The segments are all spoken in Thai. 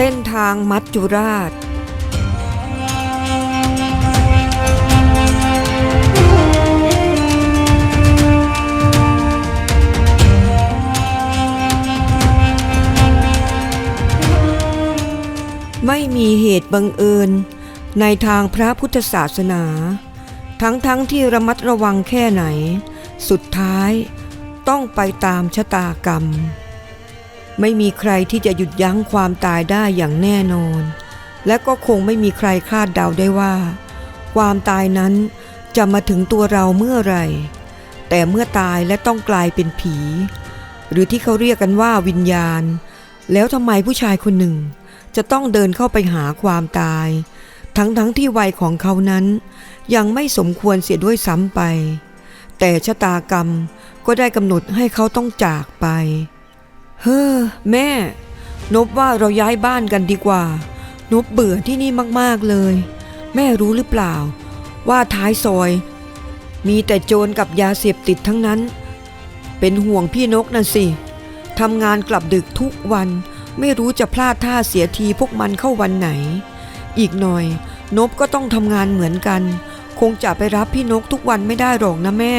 เส้นทางมัจจุราช ไม่มีเหตุบังเอิญ ในทางพระพุทธศาสนา ทั้งๆทที่ระมัดระวังแค่ไหน สุดท้ายต้องไปตามชะตากรรม ไม่มีใครที่จะหยุดยั้งความตายได้อย่างแน่นอน และก็คงไม่มีใครคาดเดาได้ว่า ความตายนั้นจะมาถึงตัวเราเมื่อไรแต่เมื่อตายและต้องกลายเป็นผี หรือที่เขาเรียกกันว่าวิญญาณ แล้วทำไมผู้ชายคนหนึ่ง จะต้องเดินเข้าไปหาความตาย ทั้งๆทที่วัยของเขานั้น ยังไม่สมควรเสียด้วยซ้ำไป แต่ชะตากรรมก็ได้กำหนดให้เขาต้องจากไป เฮ้อแม่ นบว่าเราย้ายบ้านกันดีกว่า นบเบื่อที่นี่มากๆเลย แม่รู้หรือเปล่า ว่าท้ายซอย มีแต่โจรกับยาเสพติดทั้งนั้น เป็นห่วงพี่นกน่ะสิทำงานกลับดึกทุกวัน ไม่รู้จะพลาดท่าเสียทีพวกมันเข้าวันไหน อีกหน่อย นบก็ต้องทำงานเหมือนกัน คงจะไปรับพี่นกทุกวันไม่ได้หรอกนะแม่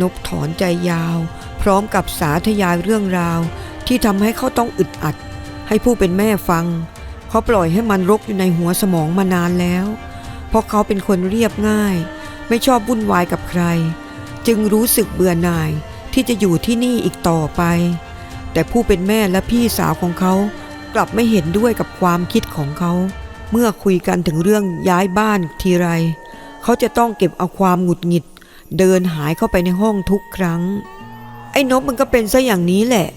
นบถอนใจยาว พร้อมกับสาธยายเรื่องราว ที่ทำให้เขาต้องอึดอัด ให้ผู้เป็นแม่ฟัง เขาปล่อยให้มันรกอยู่ในหัวสมองมานานแล้ว เพราะเขาเป็นคนเรียบง่าย ไม่ชอบวุ่นวายกับใคร จึงรู้สึกเบื่อหน่ายที่จะอยู่ที่นี่อีกต่อไป แต่ผู้เป็นแม่และพี่สาวของเขากลับไม่เห็นด้วยกับความคิดของเขา เมื่อคุยกันถึงเรื่องย้ายบ้านทีไร เขาจะต้องเก็บเอาความหงุดหงิด เดินหายเข้าไปในห้องทุกครั้ง ไอ้นบมันก็เป็นซะอย่างนี้แหละ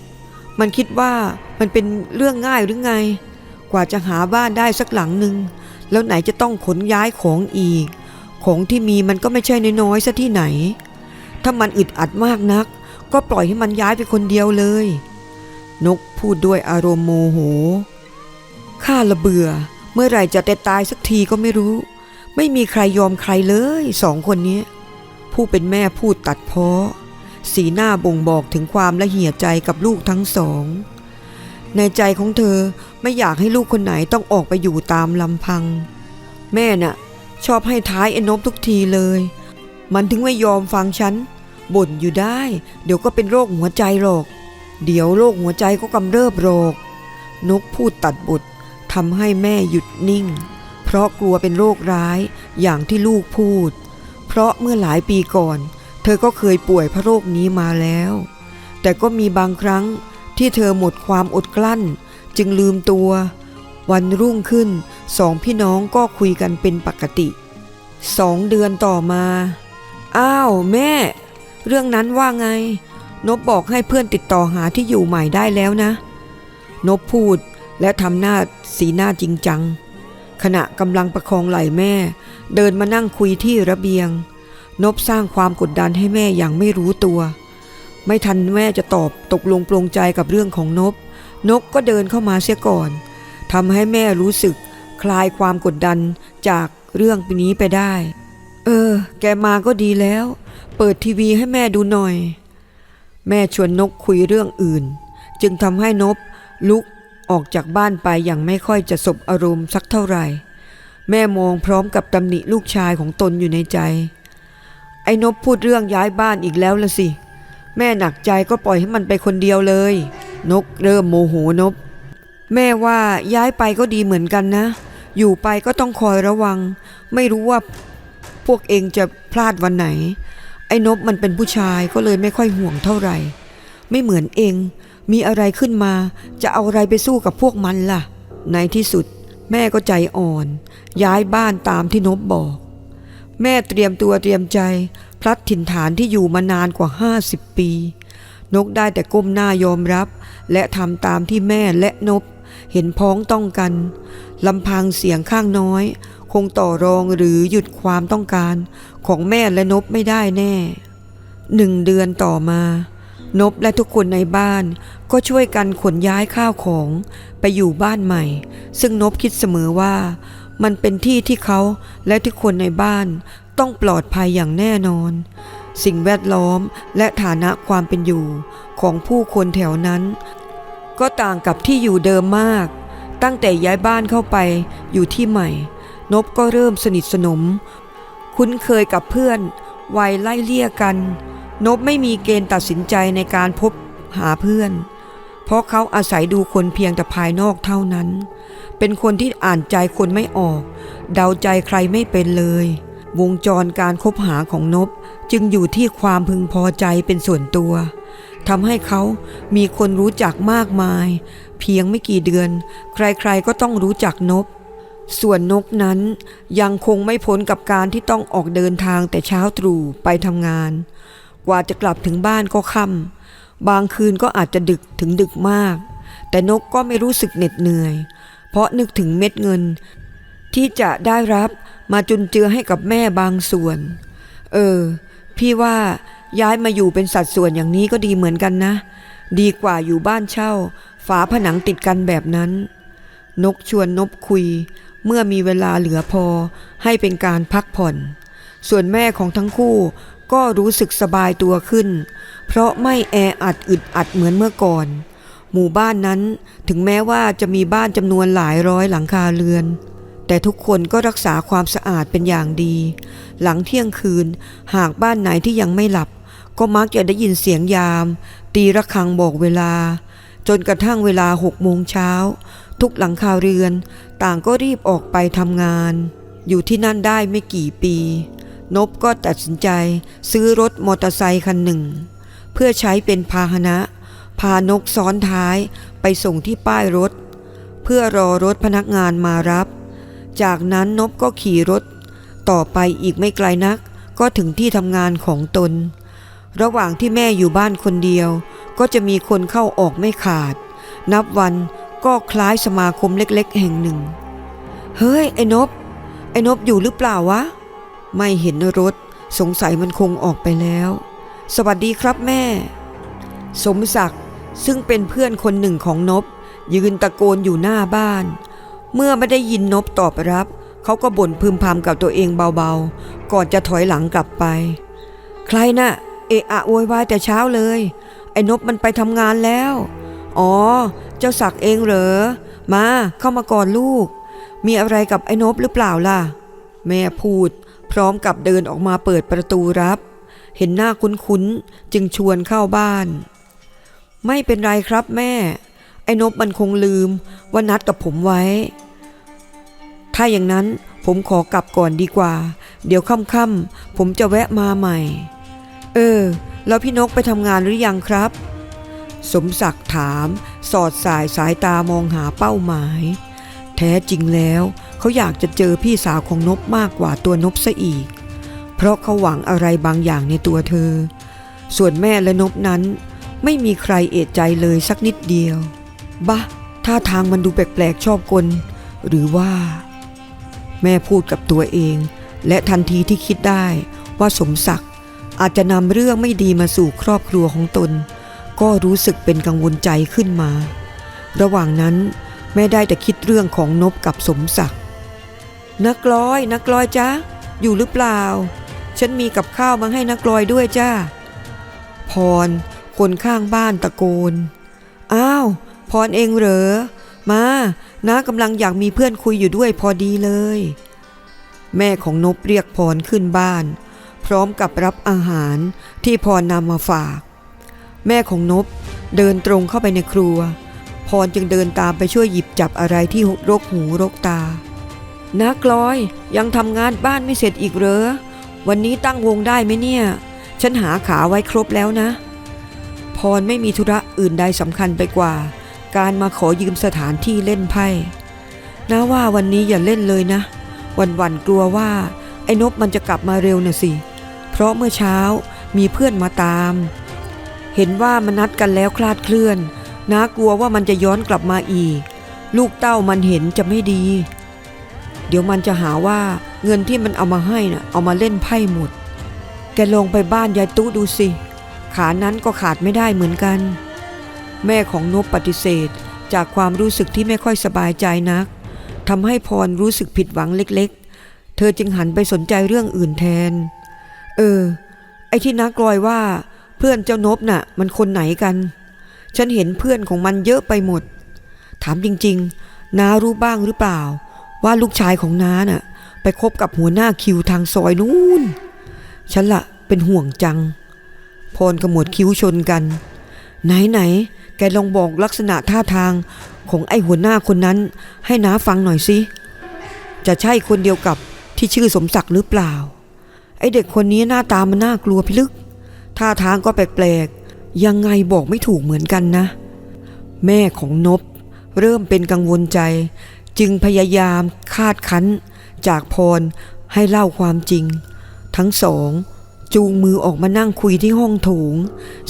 มันคิดว่ามันเป็นเรื่องง่ายหรือไง กว่าจะหาบ้านได้สักหลังหนึ่งแล้วไหนจะต้องขนย้ายของอีก ของที่มีมันก็ไม่ใช่น้อยๆซะที่ไหน ถ้ามันอึดอัดมากนัก ก็ปล่อยให้มันย้ายไปคนเดียวเลย นกพูดด้วยอารมณ์โมโหข้าละเบื่อ เมื่อไหร่จะแต่ตายสักทีก็ไม่รู้ ไม่มีใครยอมใครเลยสองคนนี้ ผู้เป็นแม่พูดตัดเพ้อ สีหน้าบ่งบอกถึงความละเหี่ยใจกับลูกทั้งสอง ในใจของเธอไม่อยากให้ลูกคนไหนต้องออกไปอยู่ตามลำพัง แม่น่ะ ชอบให้ท้ายไอ้นบทุกทีเลย มันถึงไม่ยอมฟังฉันบ่นอยู่ได้ เดี๋ยวก็เป็นโรคหัวใจหรอก เดี๋ยวโรคหัวใจก็กำเริบโรคนกพูดตัดบททำให้แม่หยุดนิ่ง เพราะกลัวเป็นโรคร้ายอย่างที่ลูกพูด เพราะเมื่อหลายปีก่อน เธอก็เคยป่วยพระโรคนี้มาแล้ว แต่ก็มีบางครั้งที่เธอหมดความอดกลั้น จึงลืมตัว วันรุ่งขึ้นสองพี่น้องก็คุยกันเป็นปกติสองเดือนต่อมา อ้าวแม่ เรื่องนั้นว่าไง นบบอกให้เพื่อนติดต่อหาที่อยู่ใหม่ได้แล้วนะ นบพูดและทำหน้าสีหน้าจริงจัง ขณะกำลังประคองไหล่แม่ เดินมานั่งคุยที่ระเบียง นบสร้างความกดดันให้แม่อย่างไม่รู้ตัว ไม่ทันแม่จะตอบตกลงปลงใจกับเรื่องของนบ นกก็เดินเข้ามาเสียก่อนทำให้แม่รู้สึกคลายความกดดันจากเรื่องนี้ไปได้ เออ แกมาก็ดีแล้ว เปิดทีวีให้แม่ดูหน่อย แม่ชวนนกคุยเรื่องอื่น จึงทำให้นบลุกออกจากบ้านไปอย่างไม่ค่อยจะสบอารมณ์สักเท่าไหร่ แม่มองพร้อมกับตำหนิลูกชายของตนอยู่ในใจ ไอ้นบพูดเรื่องย้ายบ้านอีกแล้วละสิ แม่หนักใจก็ปล่อยให้มันไปคนเดียวเลย นกเริ่มโมโหนบ แม่ว่าย้ายไปก็ดีเหมือนกันนะ อยู่ไปก็ต้องคอยระวัง ไม่รู้ว่าพวกเองจะพลาดวันไหน ไอ้นบมันเป็นผู้ชายก็เลยไม่ค่อยห่วงเท่าไหร่ ไม่เหมือนเองมีอะไรขึ้นมาจะเอาอะไรไปสู้กับพวกมันล่ะ ในที่สุด แม่ก็ใจอ่อน ย้ายบ้านตามที่นบบอก แม่เตรียมตัวเตรียมใจ พลัดถิ่นฐานที่อยู่มานานกว่า50ปี นกได้แต่ก้มหน้ายอมรับ และทำตามที่แม่และนบ เห็นพ้องต้องกันลำพังเสียงข้างน้อย คงต่อรองหรือหยุดความต้องการของแม่และนบไม่ได้แน่หนึ่งเดือนต่อมา นบและทุกคนในบ้านก็ช่วยกันขนย้ายข้าวของไปอยู่บ้านใหม่ ซึ่งนบคิดเสมอว่ามันเป็นที่ที่เขาและทุกคนในบ้านต้องปลอดภัยอย่างแน่นอน สิ่งแวดล้อมและฐานะความเป็นอยู่ของผู้คนแถวนั้น ก็ต่างกับที่อยู่เดิมมาก ตั้งแต่ย้ายบ้านเข้าไปอยู่ที่ใหม่ นบก็เริ่มสนิทสนม คุ้นเคยกับเพื่อนวัยไล่เลี่ยกัน นบไม่มีเกณฑ์ตัดสินใจในการพบหาเพื่อน เพราะเขาอาศัยดูคนเพียงแต่ภายนอกเท่านั้น เป็นคนที่อ่านใจคนไม่ออก เดาใจใครไม่เป็นเลย วงจรการคบหาของนบจึงอยู่ที่ความพึงพอใจเป็นส่วนตัวทำให้เขามีคนรู้จักมากมาย เพียงไม่กี่เดือน ใครๆก็ต้องรู้จักนบ ส่วนนกนั้นยังคงไม่พ้นกับการที่ต้องออกเดินทางแต่เช้าตรู่ไปทำงาน กว่าจะกลับถึงบ้านก็ค่ำบางคืนก็อาจจะดึกถึงดึกมาก แต่นกก็ไม่รู้สึกเหน็ดเหนื่อย เพราะนึกถึงเม็ดเงิน ที่จะได้รับมาจุนเจือให้กับแม่บางส่วน เออ พี่ว่าย้ายมาอยู่เป็นสัดส่วนอย่างนี้ก็ดีเหมือนกันนะ ดีกว่าอยู่บ้านเช่า ฝาผนังติดกันแบบนั้น นกชวนนบคุย เมื่อมีเวลาเหลือพอให้เป็นการพักผ่อน ส่วนแม่ของทั้งคู่ ก็รู้สึกสบายตัวขึ้น เพราะไม่แออัดอึดอัดเหมือนเมื่อก่อน หมู่บ้านนั้นถึงแม้ว่าจะมีบ้านจำนวนหลายร้อยหลังคาเรือน แต่ทุกคนก็รักษาความสะอาดเป็นอย่างดี หลังเที่ยงคืน หากบ้านไหนที่ยังไม่หลับ ก็มักจะได้ยินเสียงยาม ตีระฆังบอกเวลา จนกระทั่งเวลาหกโมงเช้า ทุกหลังคาเรือน ต่างก็รีบออกไปทำงาน อยู่ที่นั่นได้ไม่กี่ปี นบก็ตัดสินใจซื้อรถมอเตอร์ไซค์คันหนึ่ง เพื่อใช้เป็นพาหนะ พานกซ้อนท้ายไปส่งที่ป้ายรถ เพื่อรอรถพนักงานมารับ จากนั้นนบก็ขี่รถ ต่อไปอีกไม่ไกลนักก็ถึงที่ทำงานของตน ระหว่างที่แม่อยู่บ้านคนเดียว ก็จะมีคนเข้าออกไม่ขาด นับวันก็คล้ายสมาคมเล็กๆ แห่งหนึ่ง เฮ้ย ไอ้นบ ไอ้นบอยู่หรือเปล่าวะ ไม่เห็นรถ สงสัยมันคงออกไปแล้ว สวัสดีครับแม่ สมศักดิ์ซึ่งเป็นเพื่อนคนหนึ่งของนบ ยืนตะโกนอยู่หน้าบ้าน เมื่อไม่ได้ยินนบตอบรับ เขาก็บ่นพึมพำกับตัวเองเบาๆ ก่อนจะถอยหลังกลับไป ใครนะ่ะ เอะอะโวยวายแต่เช้าเลย ไอ้นบมันไปทำงานแล้ว อ๋อ เจ้าศักดิ์เองเหรอ มาเข้ามาก่อนลูก มีอะไรกับไอ้นบหรือเปล่าล่ะ แม่พูด พร้อมกับเดินออกมาเปิดประตูรับ เห็นหน้าคุ้นๆ จึงชวนเข้าบ้าน ไม่เป็นไรครับแม่ ไอ้นบมันคงลืมว่านัดกับผมไว้ ถ้าอย่างนั้นผมขอกลับก่อนดีกว่า เดี๋ยวค่ำๆผมจะแวะมาใหม่ เออ แล้วพี่นกไปทำงานหรือยังครับ สมศักดิ์ถาม สอดสายสายตามองหาเป้าหมาย แท้จริงแล้ว เขาอยากจะเจอพี่สาวของนบมากกว่าตัวนบซะอีก เพราะเขาหวังอะไรบางอย่างในตัวเธอ ส่วนแม่และนบนั้น ไม่มีใครเอะใจเลยสักนิดเดียวบะท่าทางมันดูแปลกๆชอบกล หรือว่า แม่พูดกับตัวเอง และทันทีที่คิดได้ว่าสมศักดิ์อาจจะนำเรื่องไม่ดีมาสู่ครอบครัวของตน ก็รู้สึกเป็นกังวลใจขึ้นมา ระหว่างนั้นแม่ได้แต่คิดเรื่องของนบกับสมศักดิ์ นักลอย นักลอยจ้าอยู่หรือเปล่า ฉันมีกับข้าวมาให้นักลอยด้วยจ้าพร คนข้างบ้านตะโกน อ้าว พรเองเหรอ มาน้ากำลังอยากมีเพื่อนคุยอยู่ด้วยพอดีเลย แม่ของนบเรียกพรขึ้นบ้าน พร้อมกับรับอาหารที่พรนำมาฝาก แม่ของนบเดินตรงเข้าไปในครัว พรจึงเดินตามไปช่วยหยิบจับอะไรที่รกหูรกตา นักลอยยังทำงานบ้านไม่เสร็จอีกเหรอ วันนี้ตั้งวงได้ไหมเนี่ย ฉันหาขาไว้ครบแล้วนะ พรไม่มีธุระอื่นใดสำคัญไปกว่า การมาขอยืมสถานที่เล่นไพ่นะว่าวันนี้อย่าเล่นเลยนะ วันวันๆกลัวว่า ไอ้นบมันจะกลับมาเร็วน่ะสิ เพราะเมื่อเช้ามีเพื่อนมาตาม เห็นว่ามันนัดกันแล้วคลาดเคลื่อนน้ากลัวว่ามันจะย้อนกลับมาอีก ลูกเต้ามันเห็นจะไม่ดี เดี๋ยวมันจะหาว่าเงินที่มันเอามาให้น่ะเอามาเล่นไพ่หมด แกลงไปบ้านยายตู้ดูสิ ขานั้นก็ขาดไม่ได้เหมือนกัน แม่ของนบปฏิเสธจากความรู้สึกที่ไม่ค่อยสบายใจนักทำให้พรรู้สึกผิดหวังเล็กๆ เธอจึงหันไปสนใจเรื่องอื่นแทน เออ ไอ้ที่นักลอยว่าเพื่อนเจ้านบน่ะ มันคนไหนกัน ฉันเห็นเพื่อนของมันเยอะไปหมด ถามจริงๆน้ารู้บ้างหรือเปล่า ว่าลูกชายของน้าน่ะ ไปคบกับหัวหน้าคิวทางซอยนู้นฉันละเป็นห่วงจัง พรกระหมวดคิ้วชนกัน ไหนไหน แกลองบอกลักษณะท่าทางของไอ้หัวหน้าคนนั้น ให้น้าฟังหน่อยสิ จะใช่คนเดียวกับที่ชื่อสมศักดิ์หรือเปล่า ไอ้เด็กคนนี้หน้าตามันน่ากลัวพิลึก ท่าทางก็แปลกๆ ยังไงบอกไม่ถูกเหมือนกันนะ แม่ของนบเริ่มเป็นกังวลใจ จึงพยายามคาดคั้นจากพรให้เล่าความจริง ทั้งสอง จูงมือออกมานั่งคุยที่ห้องโถง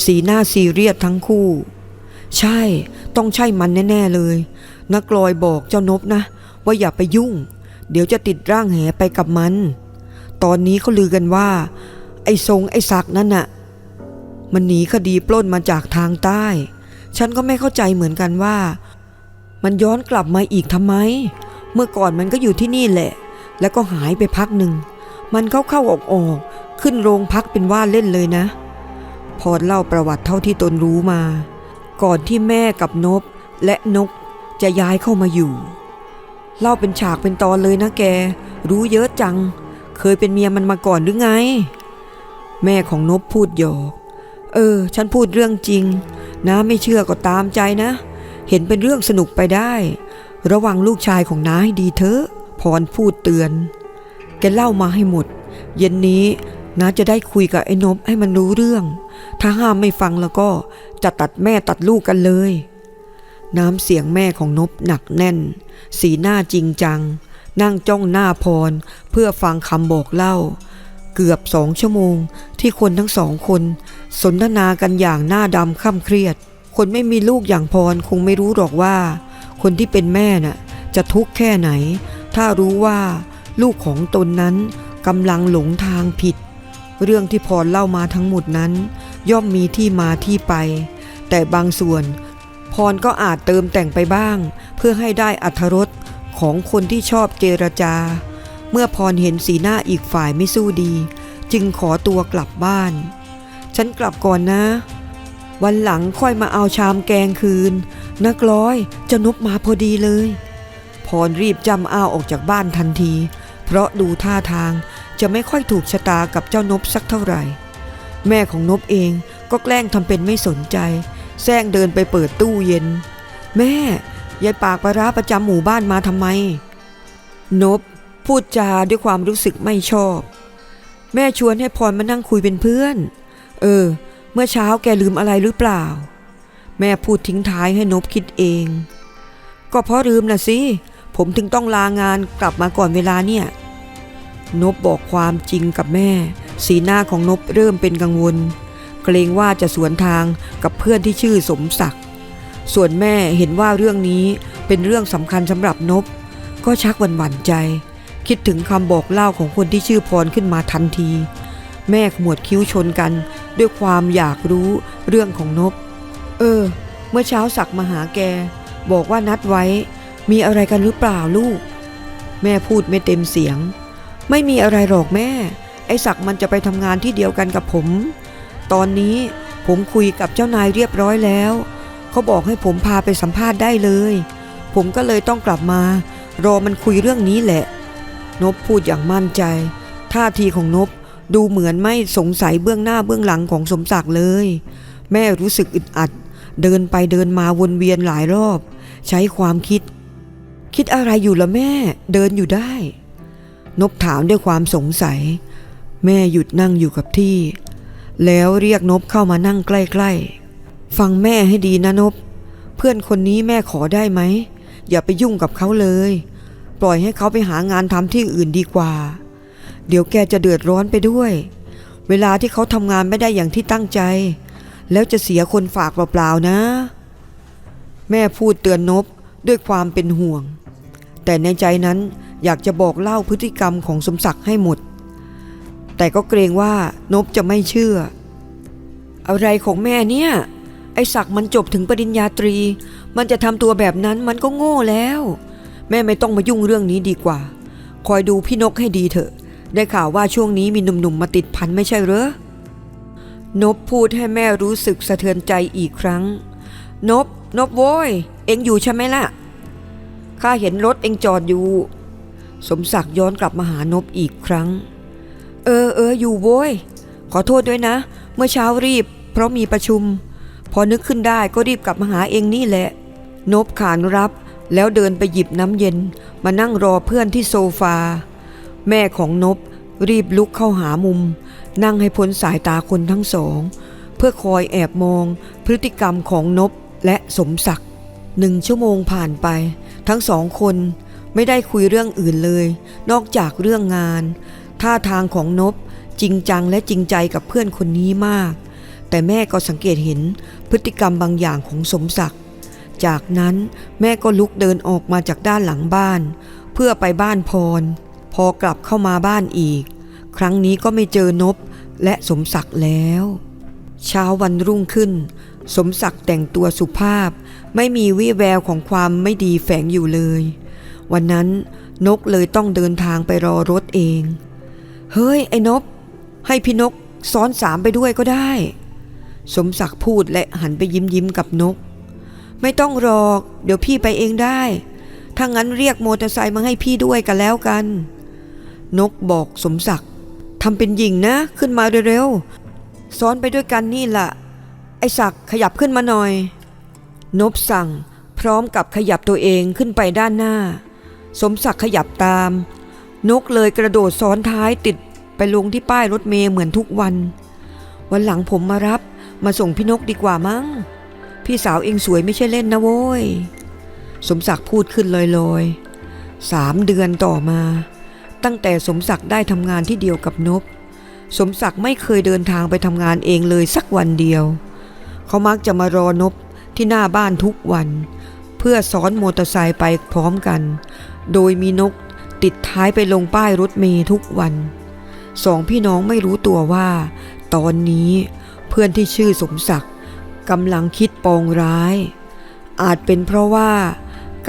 สีหน้าซีเรียสทั้งคู่ ใช่ต้องใช่มันแน่ ๆเลย นักลอยบอกเจ้านบนะ ว่าอย่าไปยุ่ง เดี๋ยวจะติดร่างแหไปกับมัน ตอนนี้เขาลือกันว่า ไอ้ทรงไอ้ศักนั่นน่ะ มันหนีคดีปล้นมาจากทางใต้ ฉันก็ไม่เข้าใจเหมือนกันว่า มันย้อนกลับมาอีกทำไม เมื่อก่อนมันก็อยู่ที่นี่แหละ แล้วก็หายไปพักหนึ่ง มันเข้าเข้าออกออกๆขึ้นโรงพักเป็นว่าเล่นเลยนะ พอเล่าประวัติเท่าที่ตนรู้มา ก่อนที่แม่กับนบและนกจะย้ายเข้ามาอยู่ เล่าเป็นฉากเป็นตอนเลยนะแก รู้เยอะจัง เคยเป็นเมียมันมาก่อนหรือไง แม่ของนบพูดหยอก เออ ฉันพูดเรื่องจริงน้าไม่เชื่อก็ตามใจนะ เห็นเป็นเรื่องสนุกไปได้ ระวังลูกชายของน้าให้ดีเถอะพรพูดเตือน แกเล่ามาให้หมด เย็นนี้น้าจะได้คุยกับไอ้นบให้มันรู้เรื่อง ถ้าห้ามไม่ฟังแล้วก็จะตัดแม่ตัดลูกกันเลย น้ำเสียงแม่ของนบหนักแน่น สีหน้าจริงจัง นั่งจ้องหน้าพรเพื่อฟังคำบอกเล่า เกือบสองชั่วโมงที่คนทั้งสองคน สนทนากันอย่างหน้าดำค่ำเครียด คนไม่มีลูกอย่างพรคงไม่รู้หรอกว่า คนที่เป็นแม่น่ะจะทุกข์แค่ไหน ถ้ารู้ว่าลูกของตนนั้นกำลังหลงทางผิด เรื่องที่พรเล่ามาทั้งหมดนั้น ย่อมมีที่มาที่ไป แต่บางส่วน พรก็อาจเติมแต่งไปบ้าง เพื่อให้ได้อัธรสของคนที่ชอบเจรจา เมื่อพรเห็นสีหน้าอีกฝ่ายไม่สู้ดี จึงขอตัวกลับบ้าน ฉันกลับก่อนนะ วันหลังค่อยมาเอาชามแกงคืน นักร้อยจะนบมาพอดีเลย พรรีบจำอ้าวออกจากบ้านทันที เพราะดูท่าทางจะไม่ค่อยถูกชะตากับเจ้านบสักเท่าไหร่ แม่ของนบเองก็แกล้งทำเป็นไม่สนใจแซงเดินไปเปิดตู้เย็น แม่ยายปากปลาร้าประจำหมู่บ้านมาทำไม นบพูดจาด้วยความรู้สึกไม่ชอบ แม่ชวนให้พรมานั่งคุยเป็นเพื่อน เออ เมื่อเช้าแกลืมอะไรหรือเปล่า แม่พูดทิ้งท้ายให้นบคิดเอง ก็เพราะลืมนะสิ ผมถึงต้องลางานกลับมาก่อนเวลาเนี่ย นบบอกความจริงกับแม่ สีหน้าของนบเริ่มเป็นกังวล เกรงว่าจะสวนทางกับเพื่อนที่ชื่อสมศักดิ์ ส่วนแม่เห็นว่าเรื่องนี้เป็นเรื่องสำคัญสำหรับนบ ก็ชักหวั่นหวั่นใจ คิดถึงคำบอกเล่าของคนที่ชื่อพรขึ้นมาทันที แม่ขมวดคิ้วชนกัน ด้วยความอยากรู้เรื่องของนบ เออ เมื่อเช้าศักด์มาหาแก บอกว่านัดไว้ มีอะไรกันหรือเปล่าลูก แม่พูดไม่เต็มเสียง ไม่มีอะไรหรอกแม่ ไอ้ศักด์มันจะไปทำงานที่เดียวกันกับผม ตอนนี้ผมคุยกับเจ้านายเรียบร้อยแล้ว เขาบอกให้ผมพาไปสัมภาษณ์ได้เลย ผมก็เลยต้องกลับมา รอมันคุยเรื่องนี้แหละ นบพูดอย่างมั่นใจ ท่าทีของนบ ดูเหมือนไม่สงสัยเบื้องหน้าเบื้องหลังของสมศักดิ์เลย แม่รู้สึกอึดอัด เดินไปเดินมาวนเวียนหลายรอบ ใช้ความคิด คิดอะไรอยู่ละแม่ เดินอยู่ได้ นบถามด้วยความสงสัย แม่หยุดนั่งอยู่กับที่ แล้วเรียกนบเข้ามานั่งใกล้ๆ ฟังแม่ให้ดีนะนบ เพื่อนคนนี้แม่ขอได้ไหม อย่าไปยุ่งกับเขาเลย ปล่อยให้เขาไปหางานทำที่อื่นดีกว่า เดี๋ยวแกจะเดือดร้อนไปด้วย เวลาที่เขาทำงานไม่ได้อย่างที่ตั้งใจ แล้วจะเสียคนฝากเปล่าๆนะ แม่พูดเตือนนบด้วยความเป็นห่วง แต่ในใจนั้นอยากจะบอกเล่าพฤติกรรมของสมศักดิ์ให้หมด แต่ก็เกรงว่านบจะไม่เชื่อ อะไรของแม่เนี่ย ไอ้ศักดิ์มันจบถึงปริญญาตรี มันจะทำตัวแบบนั้นมันก็โง่แล้ว แม่ไม่ต้องมายุ่งเรื่องนี้ดีกว่า คอยดูพี่นกให้ดีเถอะ ได้ข่าวว่าช่วงนี้มีหนุ่มๆมาติดพันไม่ใช่เหรอนบพูดให้แม่รู้สึกสะเทือนใจอีกครั้ง นบ นบโว้ย เอ็งอยู่ใช่ไหมล่ะ ข้าเห็นรถเองจอดอยู่ สมศักดิ์ย้อนกลับมาหานบอีกครั้ง เออเอออยู่โว้ย ขอโทษด้วยนะ เมื่อเช้ารีบ เพราะมีประชุม พอนึกขึ้นได้ก็รีบกลับมาหาเองนี่แหละ นบขานรับแล้วเดินไปหยิบน้ำเย็น มานั่งรอเพื่อนที่โซฟา แม่ของนบรีบลุกเข้าหามุม นั่งให้พ้นสายตาคนทั้งสอง เพื่อคอยแอบมองพฤติกรรมของนบและสมศักดิ์หนึ่งชั่วโมงผ่านไป ทั้งสองคนไม่ได้คุยเรื่องอื่นเลย นอกจากเรื่องงาน ท่าทางของนบจริงจังและจริงใจกับเพื่อนคนนี้มาก แต่แม่ก็สังเกตเห็นพฤติกรรมบางอย่างของสมศักดิ์จากนั้นแม่ก็ลุกเดินออกมาจากด้านหลังบ้าน เพื่อไปบ้านพร พอกลับเข้ามาบ้านอีก ครั้งนี้ก็ไม่เจอนบและสมศักดิ์แล้ว เช้าวันรุ่งขึ้น สมศักดิ์แต่งตัวสุภาพ ไม่มีวี่แววของความไม่ดีแฝงอยู่เลย วันนั้นนกเลยต้องเดินทางไปรอรถเอง เฮ้ย ไอ้นบ ให้พี่นกซ้อนสามไปด้วยก็ได้ สมศักดิ์พูดและหันไปยิ้มยิ้มกับนก ไม่ต้องรอก เดี๋ยวพี่ไปเองได้ ถ้างั้นเรียกมอเตอร์ไซค์มาให้พี่ด้วยกันแล้วกัน นกบอกสมศักดิ์ทำเป็นหญิงนะขึ้นมาเร็วๆซ้อนไปด้วยกันนี่ล่ะ ไอ้ศักดิ์ขยับขึ้นมาหน่อย นบสั่งพร้อมกับขยับตัวเองขึ้นไปด้านหน้า สมศักดิ์ขยับตาม นกเลยกระโดดซ้อนท้ายติดไปลงที่ป้ายรถเมย์เหมือนทุกวัน วันหลังผมมารับมาส่งพี่นกดีกว่ามั้ง พี่สาวเองสวยไม่ใช่เล่นนะโว้ย สมศักดิ์พูดขึ้นลอยๆสามเดือนต่อมา ตั้งแต่สมศักดิ์ได้ทำงานที่เดียวกับนบ สมศักดิ์ไม่เคยเดินทางไปทำงานเองเลยสักวันเดียว เขามักจะมารอนบที่หน้าบ้านทุกวัน เพื่อซ้อนมอเตอร์ไซค์ไปพร้อมกัน โดยมีนกติดท้ายไปลงป้ายรถเมย์ทุกวัน สองพี่น้องไม่รู้ตัวว่า ตอนนี้เพื่อนที่ชื่อสมศักดิ์กำลังคิดปองร้าย อาจเป็นเพราะว่า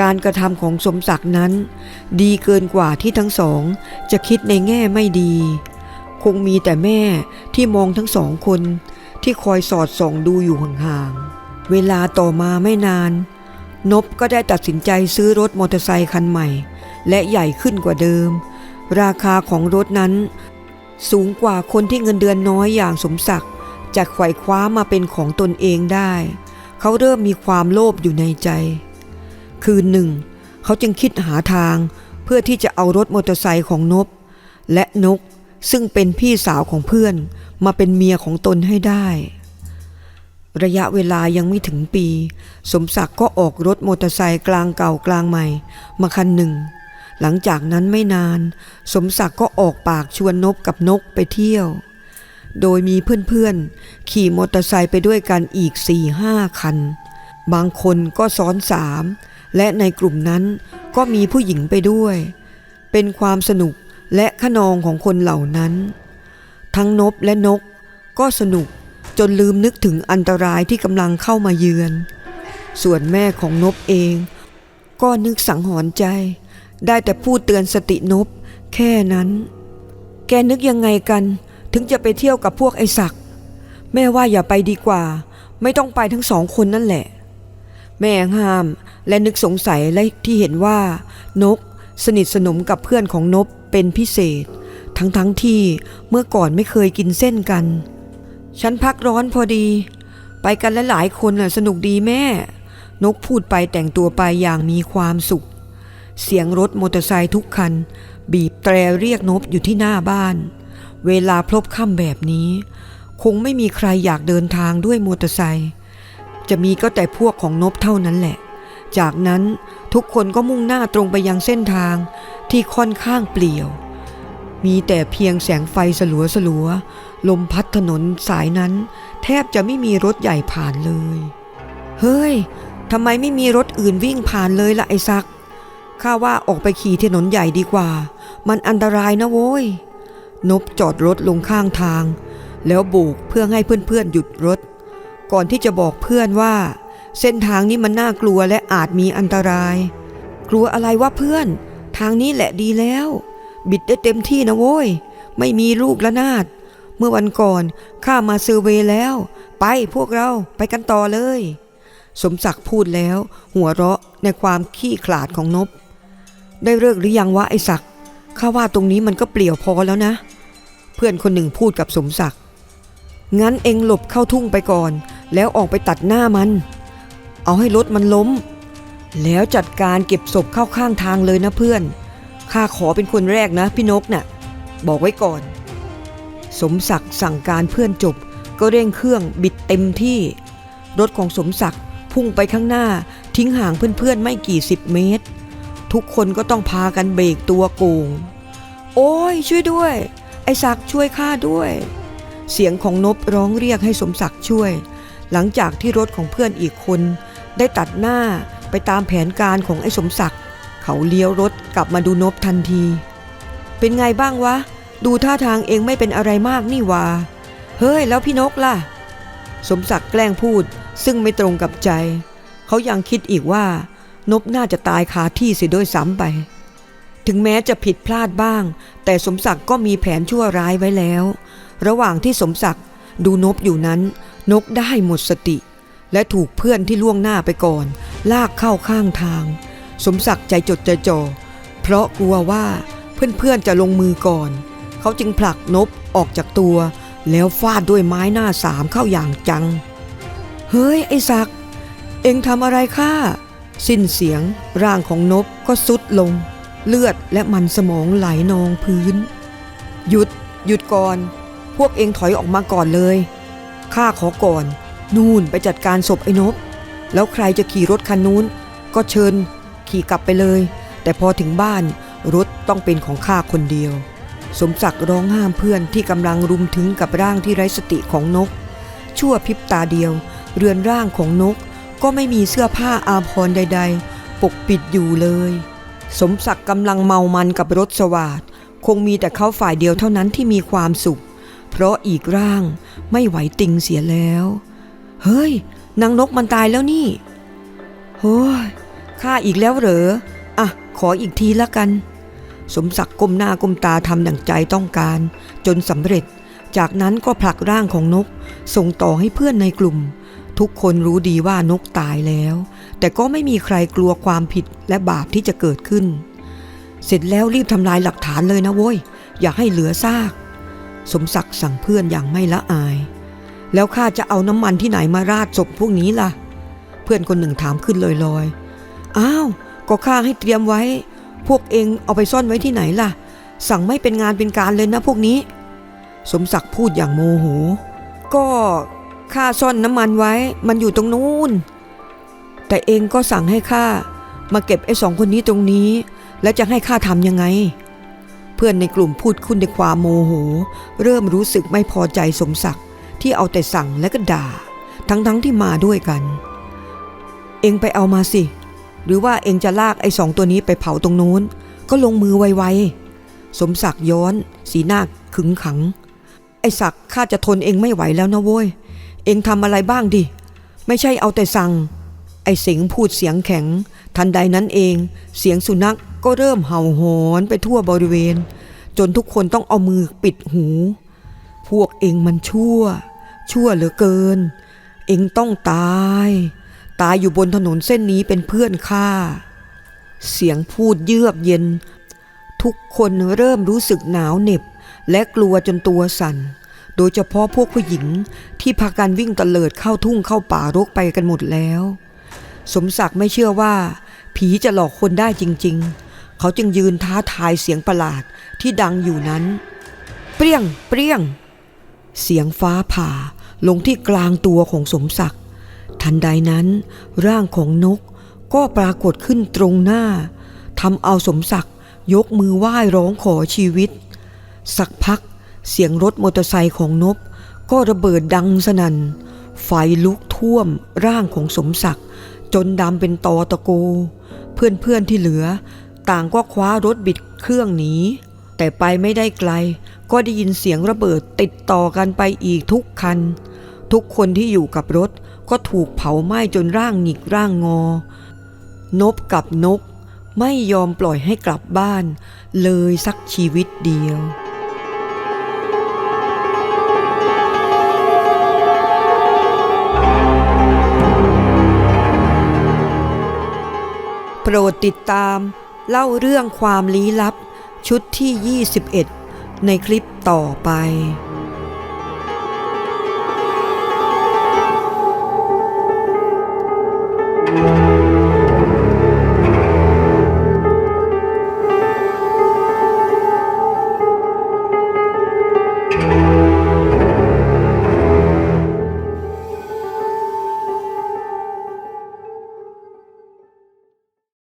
การกระทำของสมศักดิ์นั้น ดีเกินกว่าที่ทั้งสอง จะคิดในแง่ไม่ดี คงมีแต่แม่ที่มองทั้งสองคนที่คอยสอดส่องดูอยู่ห่างๆ เวลาต่อมาไม่นาน นบก็ได้ตัดสินใจซื้อรถมอเตอร์ไซคันใหม่ และใหญ่ขึ้นกว่าเดิม ราคาของรถนั้น สูงกว่าคนที่เงินเดือนน้อยอย่างสมศักดิ์จะไขว่คว้ามาเป็นของตนเองได้ เขาเริ่มมีความโลภอยู่ในใจ คืนหนึ่ง เขาจึงคิดหาทางเพื่อที่จะเอารถมอเตอร์ไซค์ของนบ และนกซึ่งเป็นพี่สาวของเพื่อนมาเป็นเมียของตนให้ได้ ระยะเวลายังไม่ถึงปี สมศักดิ์ก็ออกรถมอเตอร์ไซค์กลางเก่ากลางใหม่ มาคันหนึ่ง หลังจากนั้นไม่นาน สมศักดิ์ก็ออกปากชวนนบกับนกไปเที่ยว โดยมีเพื่อนๆ ขี่มอเตอร์ไซค์ไปด้วยกันอีกสี่ห้าคัน บางคนก็ซ้อนสาม และในกลุ่มนั้นก็มีผู้หญิงไปด้วย เป็นความสนุกและขนองของคนเหล่านั้น ทั้งนบและนกก็สนุกจนลืมนึกถึงอันตรายที่กำลังเข้ามาเยือน ส่วนแม่ของนบเอง ก็นึกสังหรณ์ใจ ได้แต่พูดเตือนสตินบแค่นั้น แกนึกยังไงกัน ถึงจะไปเที่ยวกับพวกไอ้ศักดิ์แม่ว่าอย่าไปดีกว่า ไม่ต้องไปทั้งสองคนนั่นแหละ แม่ห้าม และนึกสงสัยและที่เห็นว่า นก สนิทสนมกับเพื่อนของนบเป็นพิเศษ ทั้งๆทที่เมื่อก่อนไม่เคยกินเส้นกัน ฉันพักร้อนพอดี ไปกันหลายๆคนน่ะสนุกดีแม่ นกพูดไปแต่งตัวไปอย่างมีความสุข เสียงรถมอเตอร์ไซค์ทุกคัน บีบแตรเรียกนบอยู่ที่หน้าบ้าน เวลาพลบค่ำแบบนี้ คงไม่มีใครอยากเดินทางด้วยมอเตอร์ไซค์ จะมีก็แต่พวกของนบเท่านั้นแหละ จากนั้นทุกคนก็มุ่งหน้าตรงไปยังเส้นทางที่ค่อนข้างเปลี่ยว มีแต่เพียงแสงไฟสลัวสลัวๆลมพัดถนนสายนั้น แทบจะไม่มีรถใหญ่ผ่านเลย เฮ้ยทำไมไม่มีรถอื่นวิ่งผ่านเลยล่ะไอ้ซัก ข้าว่าออกไปขี่ถนนใหญ่ดีกว่า มันอันตรายนะโว้ย นบจอดรถลงข้างทาง แล้วโบกเพื่อให้เพื่อนๆหยุดรถ ก่อนที่จะบอกเพื่อนว่า เส้นทางนี้มันน่ากลัวและอาจมีอันตราย กลัวอะไรวะเพื่อน ทางนี้แหละดีแล้ว บิดได้เต็มที่นะโว้ย ไม่มีลูกละนาด เมื่อวันก่อนข้ามาเซอร์เวย์แล้ว ไปพวกเราไปกันต่อเลย สมศักดิ์พูดแล้ว หัวเราะในความขี้ขลาดของนบ ได้เลิกหรือยังวะไอ้ศักดิ์ข้าว่าตรงนี้มันก็เปลี่ยวพอแล้วนะ เพื่อนคนหนึ่งพูดกับสมศักดิ์งั้นเองหลบเข้าทุ่งไปก่อน แล้วออกไปตัดหน้ามัน เอาให้รถมันล้ม แล้วจัดการเก็บศพเข้าข้างทางเลยนะเพื่อนข้าขอเป็นคนแรกนะพี่นกน่ะ บอกไว้ก่อน สมศักดิ์สั่งการเพื่อนจบ ก็เร่งเครื่องบิดเต็มที่ รถของสมศักดิ์พุ่งไปข้างหน้า ทิ้งห่างเพื่อนๆไม่กี่สิบเมตร ทุกคนก็ต้องพากันเบรกตัวโกง โอ้ยช่วยด้วย ไอ้ศักดิ์ช่วยข้าด้วย เสียงของนบร้องเรียกให้สมศักดิ์ช่วย หลังจากที่รถของเพื่อนอีกคน ได้ตัดหน้าไปตามแผนการของไอ้สมศักดิ์ เขาเลี้ยวรถกลับมาดูนบทันที เป็นไงบ้างวะ ดูท่าทางเองไม่เป็นอะไรมากนี่วาเฮ้ย แล้วพี่นกล่ะ สมศักดิ์แกล้งพูด ซึ่งไม่ตรงกับใจ เขายังคิดอีกว่า นบน่าจะตายคาที่เสียด้วยซ้ำไป ถึงแม้จะผิดพลาดบ้าง แต่สมศักดิ์ก็มีแผนชั่วร้ายไว้แล้ว ระหว่างที่สมศักดิ์ดูนบอยู่นั้น นกได้หมดสติ และถูกเพื่อนที่ล่วงหน้าไปก่อน ลากเข้าข้างทาง สมศักดิ์ใจจดใจจ่อเพราะกลัวว่าเพื่อนๆจะลงมือก่อน เขาจึงผลักนบออกจากตัว แล้วฟาดด้วยไม้หน้าสามเข้าอย่างจัง เฮ้ย ไอ้ศักดิ์เอ็งทำอะไรข้าสิ้นเสียงร่างของนบก็สุดลง เลือดและมันสมองไหลนองพื้น หยุด หยุดก่อน พวกเองถอยออกมาก่อนเลย ข้าขอก่อน นู่นไปจัดการศพไอ้นบ แล้วใครจะขี่รถคันนู้น ก็เชิญ ขี่กลับไปเลย แต่พอถึงบ้านรถต้องเป็นของข้าคนเดียว สมศักดิ์ร้องห้ามเพื่อนที่กำลังรุมถึงกับร่างที่ไร้สติของนก ชั่วพริบตาเดียว เรือนร่างของนกก็ไม่มีเสื้อผ้าอาภรณ์ใด ๆ ปกปิดอยู่เลย สมศักดิ์กำลังเมามันกับรถสวาดคงมีแต่เขาฝ่ายเดียวเท่านั้นที่มีความสุข เพราะอีกร่างไม่ไหวติงเสียแล้ว เฮ้ย นางนกมันตายแล้วนี่โอ้ยฆ่าอีกแล้วเหรอ อะ ขออีกทีละกัน สมศักดิ์ก้มหน้าก้มตาทำดังใจต้องการ จนสำเร็จ จากนั้นก็ผลักร่างของนก ส่งต่อให้เพื่อนในกลุ่ม ทุกคนรู้ดีว่านกตายแล้ว แต่ก็ไม่มีใครกลัวความผิดและบาปที่จะเกิดขึ้น เสร็จแล้วรีบทำลายหลักฐานเลยนะโว้ย อย่าให้เหลือซาก สมศักดิ์สั่งเพื่อนอย่างไม่ละอาย แล้วข้าจะเอาน้ำมันที่ไหนมาราดศพพวกนี้ล่ะ เพื่อนคนหนึ่งถามขึ้นลอยๆ อ้าว ก็ข้าให้เตรียมไว้ พวกเองเอาไปซ่อนไว้ที่ไหนล่ะ สั่งไม่เป็นงานเป็นการเลยนะพวกนี้ สมศักดิ์พูดอย่างโมโห ก็ข้าซ่อนน้ำมันไว้ มันอยู่ตรงนู้น แต่เองก็สั่งให้ข้ามาเก็บไอ้สองคนนี้ตรงนี้ แล้วจะให้ข้าทำยังไง พื่อนในกลุ่มพูดขึ้นในความโมโห เริ่มรู้สึกไม่พอใจสมศักดิ์ที่เอาแต่สั่งและก็ด่า ทั้งๆทที่มาด้วยกัน เองไปเอามาสิ หรือว่าเองจะลากไอ้สองตัวนี้ไปเผาตรงนู้น ก็ลงมือไวๆ สมศักดิ์ย้อน สีหน้าขึงขัง ไอ้ศักดิ์ข้าจะทนเองไม่ไหวแล้วนะโว้ย เองทำอะไรบ้างดิ ไม่ใช่เอาแต่สั่ง ไอ้สิงพูดเสียงแข็ง ทันใดนั้นเอง เสียงสุนัขก็เริ่มเห่าหอนไปทั่วบริเวณ จนทุกคนต้องเอามือปิดหู พวกเองมันชั่ว ชั่วเหลือเกิน เองต้องตาย ตายอยู่บนถนนเส้นนี้เป็นเพื่อนข้าเสียงพูดเยือกเย็น ทุกคนเริ่มรู้สึกหนาวเหน็บ และกลัวจนตัวสั่น โดยเฉพาะพวกผู้หญิงที่พากันวิ่งตะเลิดเข้าทุ่งเข้าป่ารกไปกันหมดแล้ว สมศักดิ์ไม่เชื่อว่า ผีจะหลอกคนได้จริง ๆ เขาจึงยืนท้าทายเสียงประหลาดที่ดังอยู่นั้น เปรี้ยง เปรี้ยง เสียงฟ้าผ่าลงที่กลางตัวของสมศักดิ์ ทันใดนั้น ร่างของนกก็ปรากฏขึ้นตรงหน้าทำเอาสมศักดิ์ยกมือไหว้ร้องขอชีวิต สักพักเสียงรถมอเตอร์ไซค์ของนบ ก็ระเบิดดังสนั่นไฟลุกท่วมร่างของสมศักดิ์ จนดำเป็นตอตะโก เพื่อนๆที่เหลือ ต่างก็คว้ารถบิดเครื่องหนีแต่ไปไม่ได้ไกล ก็ได้ยินเสียงระเบิดติดต่อกันไปอีกทุกคัน ทุกคนที่อยู่กับรถก็ถูกเผาไหม้จนร่างหงิกร่างงอ นบกับนกไม่ยอมปล่อยให้กลับบ้าน เลยสักชีวิตเดียว รดติดตาม เล่าเรื่องความลี้ลับชุดที่ 21 ในคลิปต่อไป